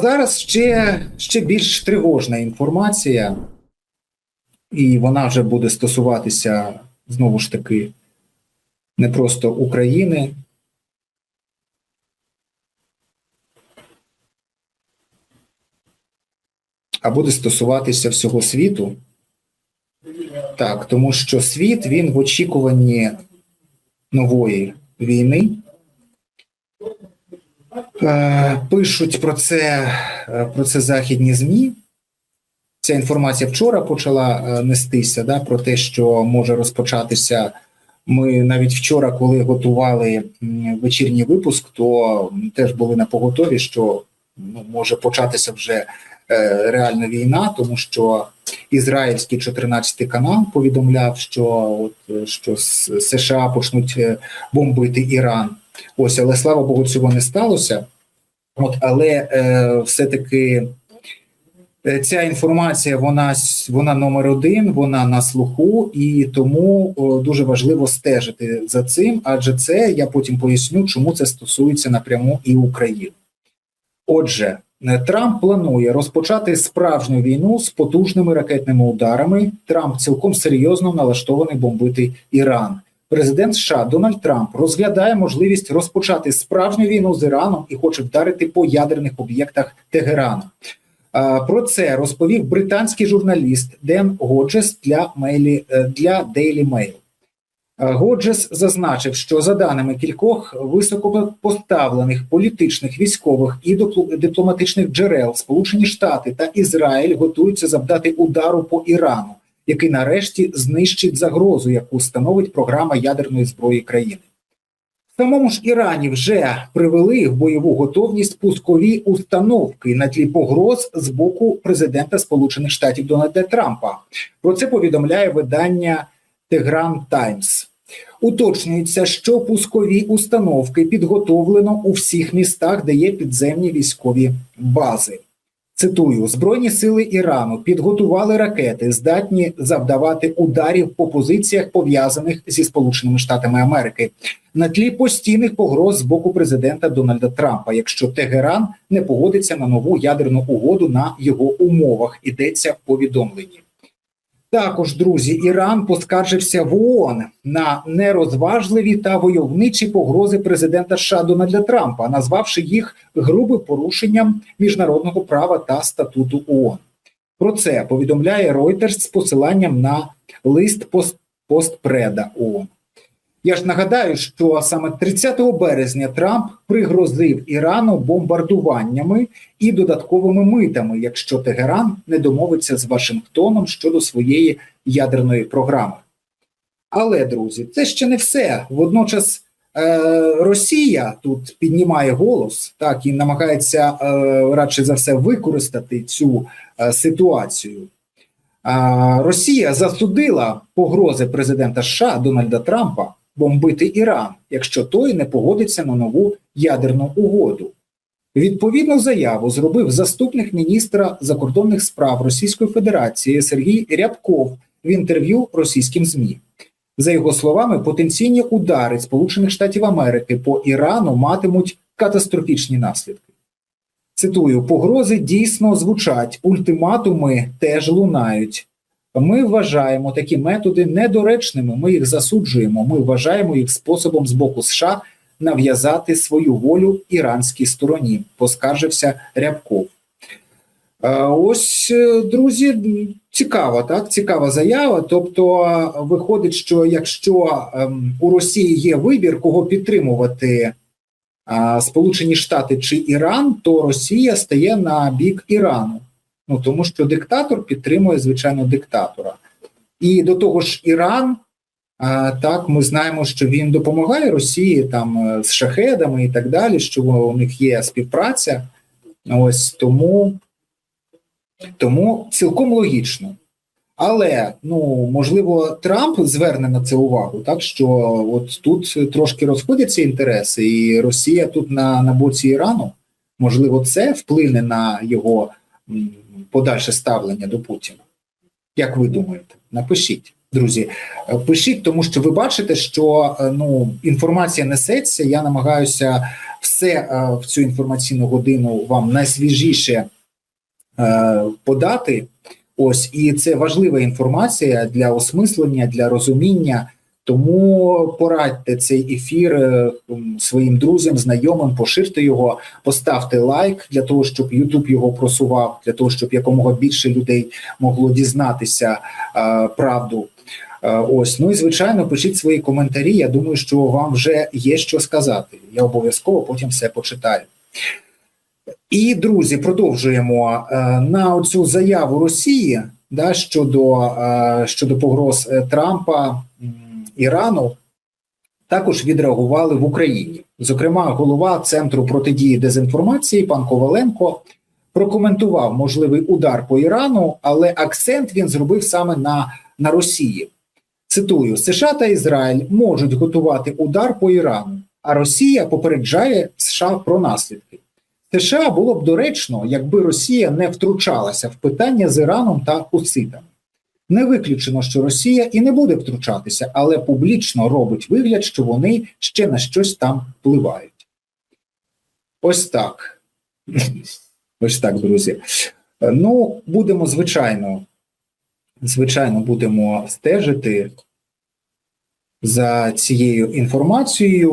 Зараз ще, ще більш тривожна інформація, і вона вже буде стосуватися знову ж таки не просто України. А буде стосуватися всього світу. Так, тому що світ він в очікуванні нової війни. Е, Пишуть про це, е, про це західні ЗМІ. Ця інформація вчора почала е, нестися да, про те, що може розпочатися. Ми навіть вчора, коли готували вечірній випуск, то теж були на поготові, що ну, може початися вже е, реальна війна, тому що ізраїльський 14 канал повідомляв, що от що США почнуть бомбити Іран. Ось, але слава Богу, цього не сталося. От, але е, все-таки е, ця інформація, вона, вона номер один, вона на слуху, і тому о, дуже важливо стежити за цим, адже це я потім поясню, чому це стосується напряму і України. Отже, е, Трамп планує розпочати справжню війну з потужними ракетними ударами. Трамп цілком серйозно налаштований бомбити Іран. Президент США Дональд Трамп розглядає можливість розпочати справжню війну з Іраном і хоче вдарити по ядерних об'єктах Тегерану. Про це розповів британський журналіст Ден Годжес для мейлі е, для Daily Mail. Годжес зазначив, що за даними кількох високопоставлених політичних, військових і дипло- дипломатичних джерел, Сполучені Штати та Ізраїль готуються завдати удару по Ірану, який нарешті знищить загрозу, яку становить програма ядерної зброї країни. В самому ж Ірані вже привели в бойову готовність пускові установки на тлі погроз з боку президента Сполучених Штатів Дональда Трампа. Про це повідомляє видання Тегран Таймс. Уточнюється, що пускові установки підготовлено у всіх містах, де є підземні військові бази. Цитую: Збройні сили Ірану підготували ракети, здатні завдавати ударів по позиціях, пов'язаних зі Сполученими Штатами Америки, на тлі постійних погроз з боку президента Дональда Трампа, якщо Тегеран не погодиться на нову ядерну угоду на його умовах, йдеться в повідомленні. Також, друзі, Іран поскаржився в ООН на нерозважливі та войовничі погрози президента США Дональда Трампа, назвавши їх грубим порушенням міжнародного права та статуту ООН. Про це повідомляє Reuters з посиланням на лист пост постпреда ООН. Я ж нагадаю, що саме 30 березня Трамп пригрозив Ірану бомбардуваннями і додатковими митами, якщо Тегеран не домовиться з Вашингтоном щодо своєї ядерної програми. Але, друзі, це ще не все. Водночас е, Росія тут піднімає голос, так і намагається е, радше за все використати цю е, ситуацію. А, Росія засудила погрози президента США Дональда Трампа бомбити Іран, якщо той не погодиться на нову ядерну угоду. Відповідну заяву зробив заступник міністра закордонних справ Російської Федерації Сергій Рябков в інтерв'ю російським ЗМІ. За його словами, потенційні удари Сполучених Штатів Америки по Ірану матимуть катастрофічні наслідки. Цитую: погрози дійсно звучать, ультиматуми теж лунають. Ми вважаємо такі методи недоречними. Ми їх засуджуємо. Ми вважаємо їх способом з боку США нав'язати свою волю іранській стороні. Поскаржився Рябков. Е, Ось, е, друзі, цікава, так, цікава заява. Тобто, е, виходить, що якщо ем, у Росії є вибір, кого підтримувати Сполучені Штати чи Іран, то Росія стає на бік Ірану. Ну тому що диктатор підтримує звичайно диктатора. І до того ж, Іран, а, так ми знаємо, що він допомагає Росії там е, з шахедами і так далі, що у них є співпраця. Ось тому, тому цілком логічно. Але ну можливо Трамп зверне на це увагу, так що от тут трошки розходяться інтереси, і Росія тут на, на боці Ірану. Можливо, це вплине на його подальше ставлення до Путіна. Як ви думаєте? Напишіть, друзі. Е, Пишіть, тому що ви бачите, що е, ну інформація несеться. Я намагаюся все е, в цю інформаційну годину вам найсвіжіше подати. Ось і це важлива інформація для осмислення, для розуміння. Тому порадьте цей ефір е, своїм друзям, знайомим, поширте його, поставте лайк для того, щоб YouTube його просував, для того, щоб якомога більше людей могло дізнатися е, правду. Е, Ось, ну і звичайно, пишіть свої коментарі. Я думаю, що вам вже є що сказати. Я обов'язково потім все почитаю. І друзі, продовжуємо Е, на цю заяву Росії да, щодо, е, щодо погроз е, Трампа Ірану. Також відреагували в Україні. Зокрема, голова центру протидії дезінформації пан Коваленко прокоментував можливий удар по Ірану, але акцент він зробив саме на, на Росії. Цитую: США та Ізраїль можуть готувати удар по Ірану, а Росія попереджає США про наслідки. США було б доречно, якби Росія не втручалася в питання з Іраном та Хуситами. Не виключено, що Росія і не буде втручатися, але публічно робить вигляд, що вони ще на щось там впливають. Ось так. Ось так, друзі. Ну, будемо звичайно, звичайно, будемо стежити за цією інформацією.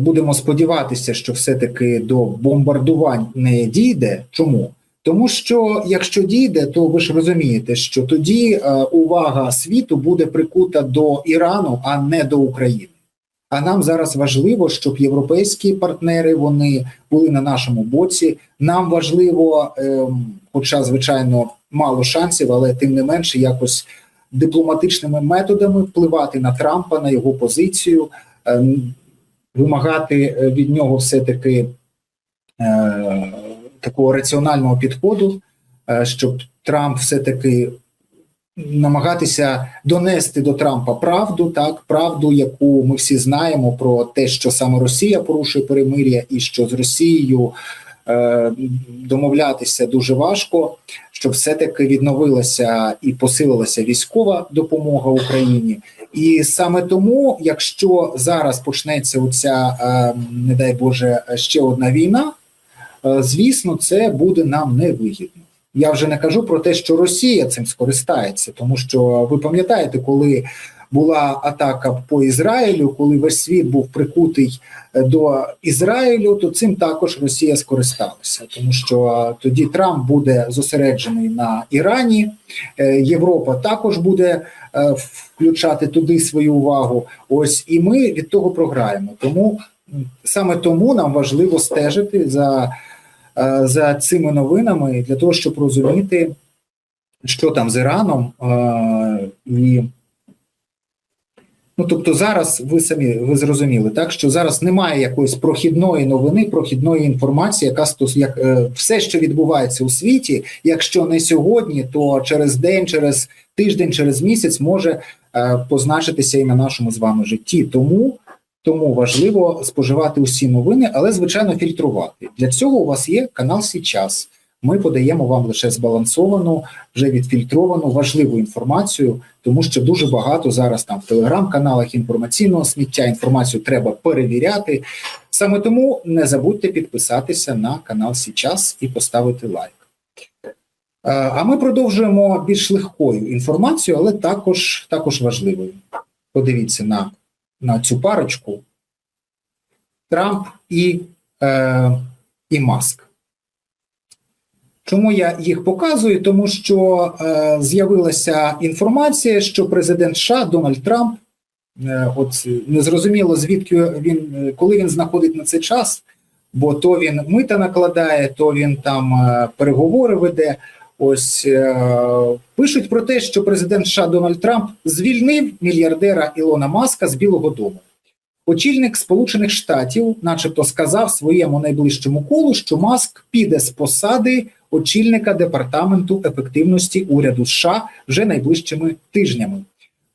Будемо сподіватися, що все-таки до бомбардувань не дійде. Чому? Тому що якщо дійде, то ви ж розумієте, що тоді е, увага світу буде прикута до Ірану, а не до України. А нам зараз важливо, щоб європейські партнери вони були на нашому боці. Нам важливо, ем, хоча звичайно мало шансів, але тим не менше, якось дипломатичними методами впливати на Трампа, на його позицію, ем, вимагати е, від нього все таки е, такого раціонального підходу, е, щоб Трамп все-таки намагатися донести до Трампа правду, так правду, яку ми всі знаємо про те, що саме Росія порушує перемир'я, і що з Росією е, домовлятися дуже важко, щоб все-таки відновилася і посилилася військова допомога Україні. І саме тому, якщо зараз почнеться оця, е, не дай Боже, ще одна війна. Е, звісно, це буде нам невигідно. Я вже не кажу про те, що Росія цим скористається, тому що ви пам'ятаєте, коли була атака по Ізраїлю, коли весь світ був прикутий е, до Ізраїлю, то цим також Росія скористалася, тому що тоді Трамп буде зосереджений на Ірані, е, Європа також буде е, включати туди свою увагу. Ось і ми від того програємо. Тому саме тому нам важливо стежити за е, за цими новинами для того, щоб розуміти, що там з Іраном. е, І ну тобто, зараз ви самі ви зрозуміли, так що зараз немає якоїсь прохідної новини, прохідної інформації, яка стос як е, все, що відбувається у світі, якщо не сьогодні, то через день, через тиждень, через місяць може е, позначитися і на нашому з вами житті. Тому. Тому важливо споживати усі новини, але звичайно фільтрувати. Для цього у вас є канал Січас. Ми подаємо вам лише збалансовану, вже відфільтровану важливу інформацію, тому що дуже багато зараз там в телеграм-каналах інформаційного сміття. Інформацію треба перевіряти. Саме тому не забудьте підписатися на канал Січас і поставити лайк. Е, А ми продовжуємо більш легкою інформацією, але також, також важливою. Подивіться на на цю парочку Трамп і, е, і Маск. Чому я їх показую? Тому що е, з'явилася інформація, що президент США Дональд Трамп, е, от незрозуміло звідки він, е, коли він знаходить на цей час, бо то він мита накладає, то він там е, переговори веде. Ось е, пишуть про те, що президент США Дональд Трамп звільнив мільярдера Ілона Маска з Білого Дому. Очільник Сполучених Штатів, начебто, сказав своєму найближчому колу, що Маск піде з посади очільника департаменту ефективності уряду США вже найближчими тижнями.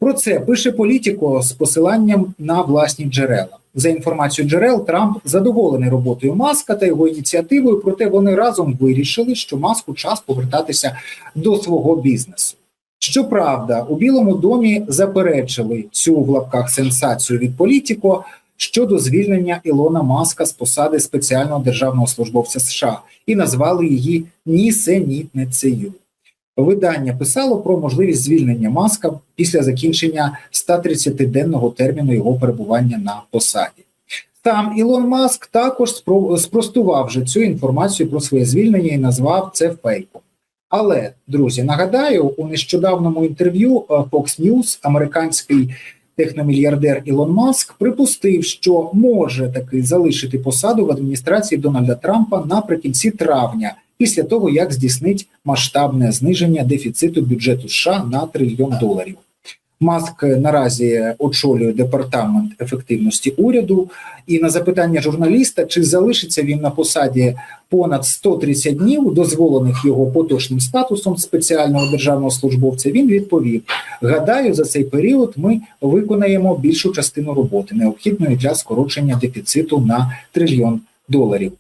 Про це пише політико з посиланням на власні джерела. За інформацією джерел, Трамп задоволений роботою Маска та його ініціативою, проте вони разом вирішили, що маску час повертатися до свого бізнесу. Щоправда, у Білому домі заперечили цю в лапках сенсацію від політико, щодо звільнення Ілона Маска з посади спеціального державного службовця США і назвали її нісенітницею. Видання писало про можливість звільнення Маска після закінчення 130-денного терміну його перебування на посаді. Сам Ілон Маск також спро- спростував вже цю інформацію про своє звільнення і назвав це фейком. Але, друзі, нагадаю, у нещодавному інтерв'ю е, Fox News американський техномільярдер Ілон Маск припустив, що може таки залишити посаду в адміністрації Дональда Трампа наприкінці травня, після того як здійснить масштабне зниження дефіциту бюджету США на трильйон доларів. Маск наразі очолює департамент ефективності уряду. І на запитання журналіста, чи залишиться він на посаді понад 130 днів, дозволених його поточним статусом спеціального державного службовця, він відповів: гадаю, за цей період ми виконаємо більшу частину роботи, необхідної для скорочення дефіциту на трильйон доларів.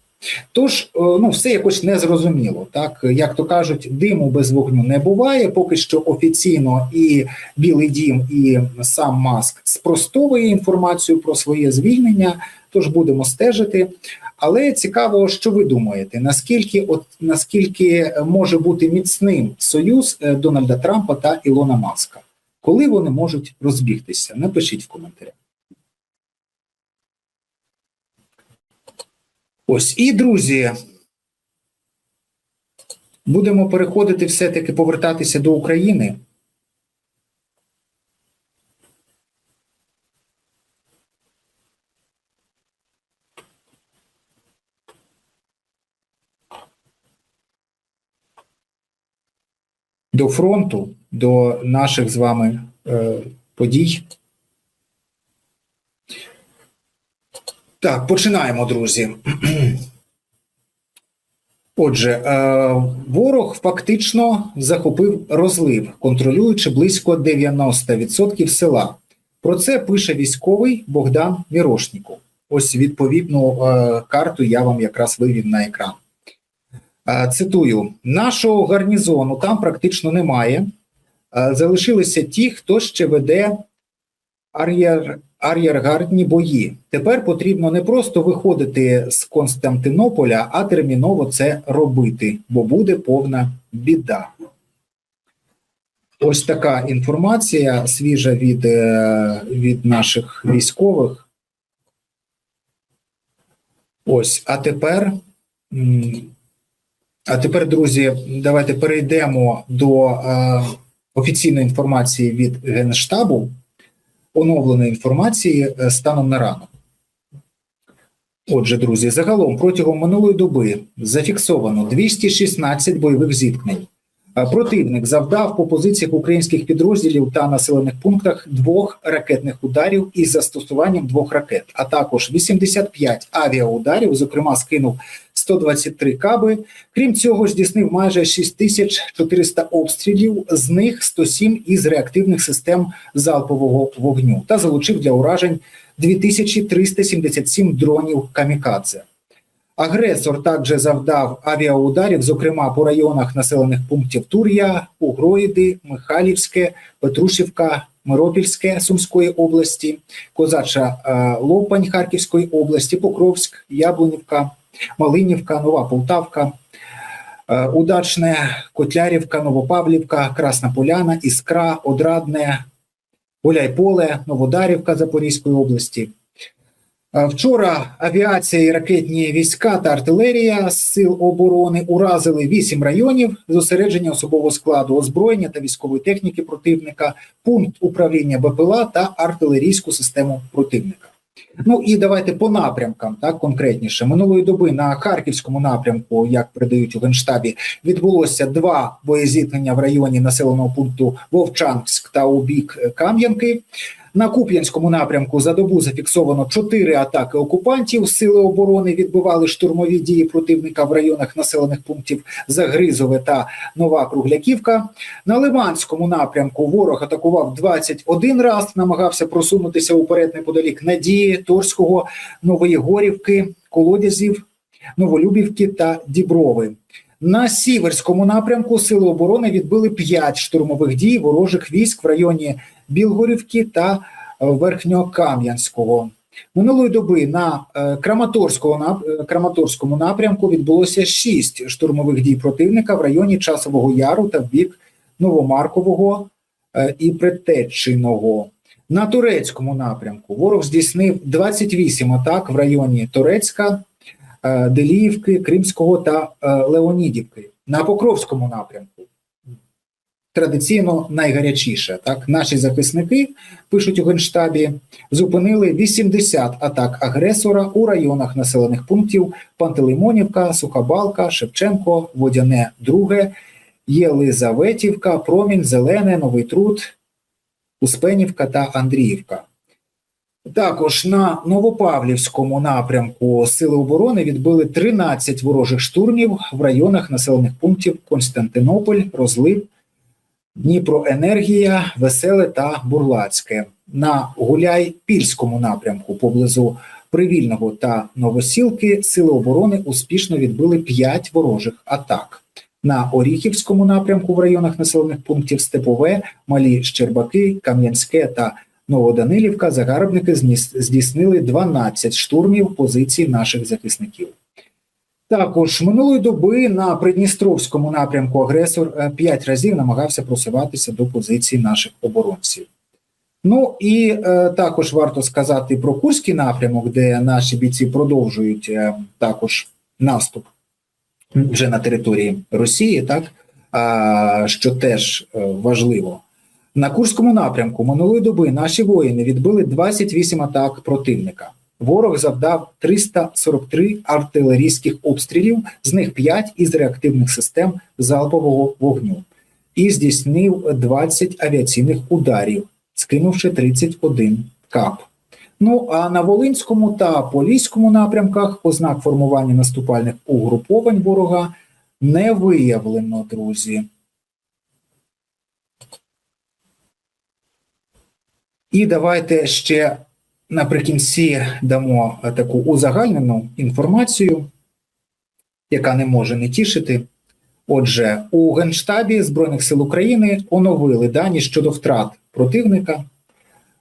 Тож, е, ну, все якось незрозуміло. Так, як то кажуть, диму без вогню не буває. Поки що офіційно і Білий Дім, і сам Маск спростовує інформацію про своє звільнення. Тож будемо стежити. Але цікаво, що ви думаєте, наскільки от наскільки може бути міцним союз е, Дональда Трампа та Ілона Маска, коли вони можуть розбігтися? Напишіть в коментарях. Ось і друзі. Будемо переходити все-таки повертатися до України. До фронту, до наших з вами е, подій. Так, починаємо, друзі. Отже, е, ворог фактично захопив розлив, контролюючи близько 90% села. Про це пише військовий Богдан Мірошніков. Ось відповідну е, карту я вам якраз вивів на екран. Е, Цитую: нашого гарнізону там практично немає. Залишилися ті, хто ще веде ар'єр, ар'єргардні бої. Тепер потрібно не просто виходити з Константинополя, а терміново це робити, бо буде повна біда. Ось така інформація свіжа від, е, від наших військових. Ось, а тепер, а тепер, друзі, давайте перейдемо до е, офіційної інформації від Генштабу оновленої інформації е, станом на ранок. Отже, друзі, загалом протягом минулої доби зафіксовано 216 бойових зіткнень. А Противник завдав по позиціях українських підрозділів та населених пунктах двох ракетних ударів із застосуванням двох ракет, а також 85 авіаударів, зокрема скинув 123 каби. Крім цього, здійснив майже 6400 обстрілів, з них 107 із реактивних систем залпового вогню та залучив для уражень 2377 дронів камікадзе. Агресор також завдав авіаударів, зокрема по районах населених пунктів Тур'я, Угроїди, Михайлівське, Петрушівка, Миропільське Сумської області, Козача е, Лопань Харківської області, Покровськ, Яблунівка, Малинівка, Нова Полтавка, е, Удачне, Котлярівка, Новопавлівка, Красна Поляна, Іскра, Одрадне, Гуляйполе, Новодарівка Запорізької області. Вчора авіація ракетні війська та артилерія з сил оборони уразили вісім районів зосередження особового складу, озброєння та військової техніки противника, пункт управління БПЛА та артилерійську систему противника. Ну і давайте по напрямкам, так конкретніше. Минулої доби на харківському напрямку, як передають у генштабі, відбулося два боєзіткнення в районі населеного пункту Вовчанськ та у бік Кам'янки. На Куп'янському напрямку за добу зафіксовано чотири атаки окупантів. Сили оборони відбивали штурмові дії противника в районах населених пунктів Загризове та Нова Кругляківка. На Лиманському напрямку ворог атакував 21 раз, намагався просунутися уперед неподалік Надії, Торського, Нової Горівки, Колодязів, Новолюбівки та Діброви. На сіверському напрямку сили оборони відбили 5 штурмових дій ворожих військ в районі Білгорівки та е, Верхньокам'янського. Минулої доби на е, е, Краматорському напрямку відбулося шість штурмових дій противника в районі Часового Яру та в бік Новомаркового і Предтечиного. На турецькому напрямку ворог здійснив 28 атак в районі Турецька, Деліївки, Кримського та Леонідівки. На Покровському напрямку традиційно найгарячіше. Так, наші захисники пишуть у генштабі, зупинили 80 атак агресора у районах населених пунктів Пантелеймонівка, Сухобалка, Шевченко, Водяне, Друге, Єлизаветівка, Промінь, Зелене, Новий Труд, Успенівка та Андріївка. Також на Новопавлівському напрямку Сили оборони відбили 13 ворожих штурмів в районах населених пунктів Константинополь, Розлив, Дніпроенергія, Веселе та Бурлацьке. На Гуляй-Пільському напрямку поблизу Привільного та Новосілки Сили оборони успішно відбили 5 ворожих атак. На Оріхівському напрямку в районах населених пунктів Степове, Малі Щербаки, Кам'янське та Новоданилівка загарбники здійснили 12 штурмів позицій наших захисників. Також минулої доби на Придністровському напрямку агресор е, п'ять разів намагався просуватися до позицій наших оборонців. Ну і е, також варто сказати про Курський напрямок, де наші бійці продовжують е, також наступ вже на території Росії, так а, що теж е, важливо. На Курському напрямку минулої доби наші воїни відбили 28 атак противника. Ворог завдав 343 артилерійських обстрілів, з них 5 із реактивних систем залпового вогню, і здійснив 20 авіаційних ударів, скинувши 31 кап. Ну а на Волинському та Поліському напрямках ознак формування наступальних угруповань ворога не виявлено, друзі. І давайте ще наприкінці дамо таку узагальнену інформацію, яка не може не тішити. Отже, у Генштабі Збройних сил України оновили дані щодо втрат противника.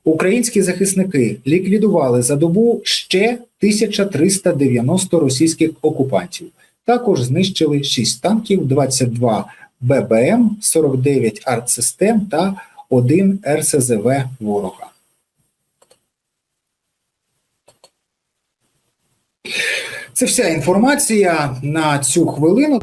Українські захисники ліквідували за добу ще 1390 російських окупантів. Також знищили 6 танків, 22 ББМ, 49 артсистем та 1 РСЗВ ворога. Це вся інформація на цю хвилину.